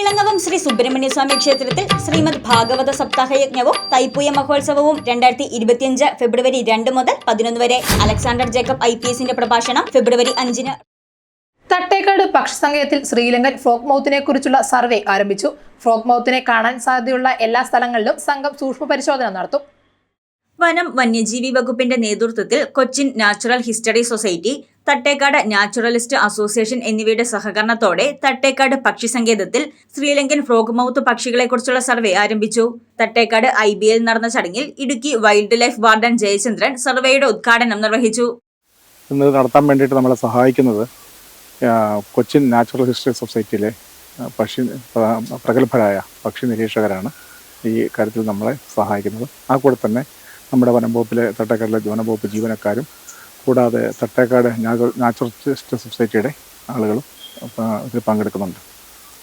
ഇളങ്ങവം ശ്രീ സുബ്രഹ്മണ്യ സ്വാമി ക്ഷേത്രത്തിൽ ശ്രീമദ് ഭാഗവത സപ്താഹ യജ്ഞവും തൈപ്പൂയ മഹോത്സവവും രണ്ടായിരത്തി ഇരുപത്തിയഞ്ച് ഫെബ്രുവരി രണ്ട് മുതൽ പതിനൊന്ന് വരെ. അലക്സാണ്ടർ ജേക്കബ് ഐ പി എസിന്റെ പ്രഭാഷണം ഫെബ്രുവരി അഞ്ചിന്. തട്ടേക്കാട് പക്ഷിസങ്കേതത്തിൽ ശ്രീലങ്കൻ ഫ്രോക്ക് മൗത്തിനെ കുറിച്ചുള്ള സർവേ ആരംഭിച്ചു. ഫ്രോക്ക് മൗത്തിനെ കാണാൻ സാധ്യതയുള്ള എല്ലാ സ്ഥലങ്ങളിലും സംഘം സൂക്ഷ്മ പരിശോധന നടത്തും. വനം വന്യജീവി വകുപ്പിന്റെ നേതൃത്വത്തിൽ Cochin natural history society Thattekkad naturalist association എന്നിവയുടെ സഹകരണത്തോടെ തട്ടേക്കാട് പക്ഷി പക്ഷിസങ്കേതത്തിൽ ശ്രീലങ്കൻ ഫ്രോഗ് മൗത്ത് പക്ഷികളെക്കുറിച്ചുള്ള സർവേ ആരംഭിച്ചു. തട്ടേക്കാട് ഐ ബി എൽ നടന്ന ചടങ്ങിൽ Idukki wildlife warden Jayachandran സർവേയുടെ ഉദ്ഘാടനം നിർവഹിച്ചു. നടത്താൻ വേണ്ടിയിട്ട് നമ്മളെ സഹായിക്കുന്നത് കൊച്ചിൻ നാച്ചുറൽ ഹിസ്റ്ററി സൊസൈറ്റിയിലെ പക്ഷി പ്ര- പ്രഗത്ഭരായ പക്ഷി നിരീക്ഷകരാണ് ഈ കാര്യത്തിൽ നമ്മളെ സഹായിക്കുന്നത്. ആ കൂടെ തന്നെ നമ്മുടെ വനം വകുപ്പിലെ തട്ടേക്കാടിലെ വനംവകുപ്പ് ജീവനക്കാരും കൂടാതെ തട്ടേക്കാട് നാച്ചുറലിസ്റ്റ് സൊസൈറ്റിയുടെ ആളുകളും ഇതിൽ പങ്കെടുക്കുന്നുണ്ട്.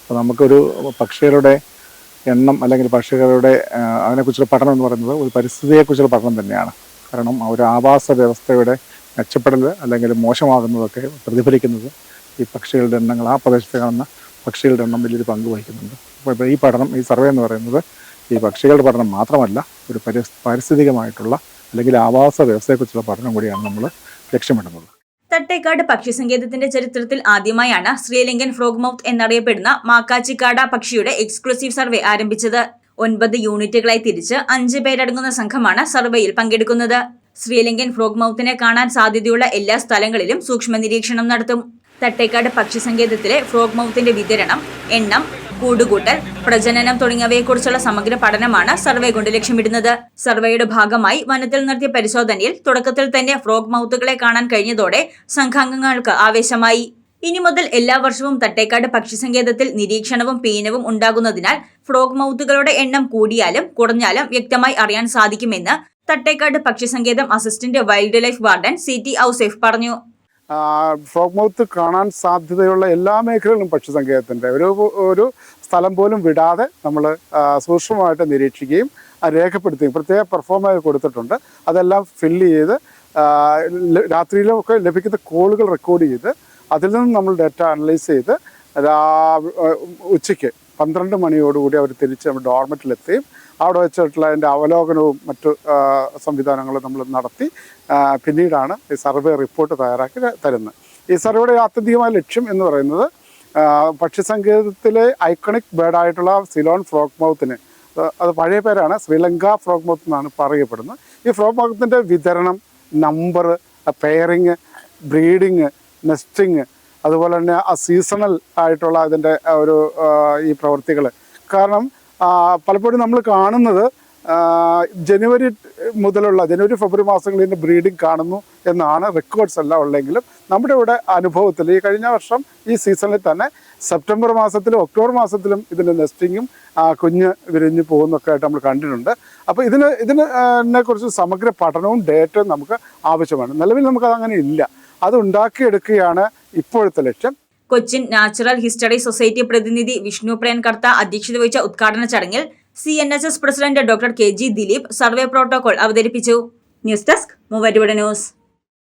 അപ്പോൾ നമുക്കൊരു പക്ഷികളുടെ എണ്ണം അല്ലെങ്കിൽ പക്ഷികളുടെ അതിനെക്കുറിച്ചുള്ള പഠനം എന്ന് പറയുന്നത് ഒരു പരിസ്ഥിതിയെക്കുറിച്ചുള്ള പഠനം തന്നെയാണ്. കാരണം ഒരു ആവാസ വ്യവസ്ഥയുടെ മെച്ചപ്പെടൽ അല്ലെങ്കിൽ മോശമാകുന്നതൊക്കെ പ്രതിഫലിക്കുന്നത് ഈ പക്ഷികളുടെ എണ്ണങ്ങൾ ആ പ്രദേശത്ത് കാണുന്ന പക്ഷികളുടെ എണ്ണം വലിയൊരു പങ്ക് വഹിക്കുന്നുണ്ട്. അപ്പോൾ ഈ പഠനം ഈ സർവേ എന്ന് പറയുന്നത് ഈ പക്ഷികളുടെ പഠനം മാത്രമല്ല ഒരു പരി പാരിസ്ഥിതികമായിട്ടുള്ള അല്ലെങ്കിൽ ആവാസ വ്യവസ്ഥയെക്കുറിച്ചുള്ള പഠനം കൂടിയാണ് നമ്മൾ ലക്ഷ്യമിടുന്നത്. തട്ടേക്കാട് പക്ഷിസങ്കേതത്തിന്റെ ചരിത്രത്തിൽ ആദ്യമായാണ് ശ്രീലങ്കൻ ഫ്രോഗ് മൗത്ത് എന്നറിയപ്പെടുന്ന മാക്കാച്ചിക്കാട പക്ഷിയുടെ എക്സ്ക്ലൂസീവ് സർവേ ആരംഭിച്ചത്. ഒൻപത് യൂണിറ്റുകളായി തിരിച്ച് അഞ്ച് പേരടങ്ങുന്ന സംഘമാണ് സർവേയിൽ പങ്കെടുക്കുന്നത്. ശ്രീലങ്കൻ ഫ്രോഗ് മൗത്തിനെ കാണാൻ സാധ്യതയുള്ള എല്ലാ സ്ഥലങ്ങളിലും സൂക്ഷ്മ നിരീക്ഷണം നടത്തും. തട്ടേക്കാട് പക്ഷിസങ്കേതത്തിലെ ഫ്രോഗ് മൗത്തിന്റെ വിതരണം എണ്ണം കൂടുകൂട്ടൽ പ്രജനനം തുടങ്ങിയവയെക്കുറിച്ചുള്ള സമഗ്ര പഠനമാണ് സർവേ കൊണ്ട് ലക്ഷ്യമിടുന്നത്. സർവേയുടെ ഭാഗമായി വനത്തിൽ നടത്തിയ പരിശോധനയിൽ തുടക്കത്തിൽ തന്നെ ഫ്രോഗ് മൗത്തുകളെ കാണാൻ കഴിഞ്ഞതോടെ സംഘാംഗങ്ങൾക്ക് ആവേശമായി. ഇനി മുതൽ എല്ലാ വർഷവും തട്ടേക്കാട് പക്ഷിസങ്കേതത്തിൽ നിരീക്ഷണവും പീനവും ഉണ്ടാകുന്നതിനാൽ ഫ്രോഗ് മൗത്തുകളുടെ എണ്ണം കൂടിയാലും കുറഞ്ഞാലും വ്യക്തമായി അറിയാൻ സാധിക്കുമെന്ന് Thattekkad പക്ഷിസങ്കേതം assistant wildlife warden C T Ouseph പറഞ്ഞു. ഫ്രോഗ് മൗത്ത് കാണാൻ സാധ്യതയുള്ള എല്ലാ മേഖലകളും പക്ഷി സങ്കേതത്തിന്റെ ഒരു ഒരു സ്ഥലം പോലും വിടാതെ നമ്മൾ സൂക്ഷ്മമായിട്ട് നിരീക്ഷിക്കുകയും രേഖപ്പെടുത്തുകയും പ്രത്യേക പെർഫോമൻസ് കൊടുത്തിട്ടുണ്ട്. അതെല്ലാം ഫില്ല് ചെയ്ത് രാത്രിയിലൊക്കെ ലഭിക്കുന്ന കോളുകൾ റെക്കോർഡ് ചെയ്ത് അതിൽ നിന്ന് നമ്മൾ ഡാറ്റ അനലൈസ് ചെയ്ത് ഉച്ചയ്ക്ക് പന്ത്രണ്ട് മണിയോടുകൂടി അവർ തിരിച്ച് നമ്മൾ ഡോർമെറ്റിലെത്തുകയും അവിടെ വെച്ചിട്ടുള്ള അതിന്റെ അവലോകനവും മറ്റു സംവിധാനങ്ങളും നമ്മൾ നടത്തി പിന്നീടാണ് ഈ സർവേ റിപ്പോർട്ട് തയ്യാറാക്കി തരുന്നത്. ഈ സർവേയുടെ ആത്യന്തികമായ ലക്ഷ്യം എന്ന് പറയുന്നത് പക്ഷിസങ്കേതത്തിലെ ഐക്കണിക് ബേർഡായിട്ടുള്ള സിലോൺ ഫ്രോക്ക് മൗത്തിന് അത് പഴയ പേരാണ് ശ്രീലങ്ക ഫ്രോക്ക് മൗത്ത് എന്നാണ് പറയപ്പെടുന്നത്. ഈ ഫ്രോക്ക് മൗത്തിന്റെ വിതരണം നമ്പർ പെയറിങ് ബ്രീഡിങ് നെസ്റ്റിങ് അതുപോലെ തന്നെ ആ സീസണൽ ആയിട്ടുള്ള അതിന്റെ ഒരു ഈ പ്രവൃത്തികൾ കാരണം പലപ്പോഴും നമ്മൾ കാണുന്നത് ജനുവരി മുതലുള്ള ജനുവരി ഫെബ്രുവരി മാസങ്ങളിൽ ഇതിന്റെ ബ്രീഡിങ് കാണുന്നു എന്നാണ് റെക്കോർഡ്സ് എല്ലാം ഉള്ളെങ്കിലും നമ്മുടെ ഇവിടെ അനുഭവത്തിൽ ഈ കഴിഞ്ഞ വർഷം ഈ സീസണിൽ തന്നെ സെപ്റ്റംബർ മാസത്തിലും ഒക്ടോബർ മാസത്തിലും ഇതിന്റെ നെസ്റ്റിങ്ങും കുഞ്ഞ് വിരിഞ്ഞ് പോകുന്നൊക്കെ ആയിട്ട് നമ്മൾ കണ്ടിട്ടുണ്ട്. അപ്പോൾ ഇതിന് ഇതിനെ കുറിച്ച് സമഗ്ര പഠനവും ഡേറ്റയും നമുക്ക് ആവശ്യമാണ്. നിലവിൽ നമുക്കത് അങ്ങനെ ഇല്ല. അത് ഉണ്ടാക്കിയെടുക്കുകയാണ് ഇപ്പോഴത്തെ ലക്ഷ്യം. കൊച്ചിൻ നാച്ചുറൽ ഹിസ്റ്ററി സൊസൈറ്റി പ്രതിനിധി വിഷ്ണു പ്രേൻ കർത്ത അധ്യക്ഷത വഹിച്ച ഉദ്ഘാടന ചടങ്ങിൽ C N S S president doctor K G Dileep survey protocol അവതരിപ്പിച്ചു. News desk Muvattupuzha news.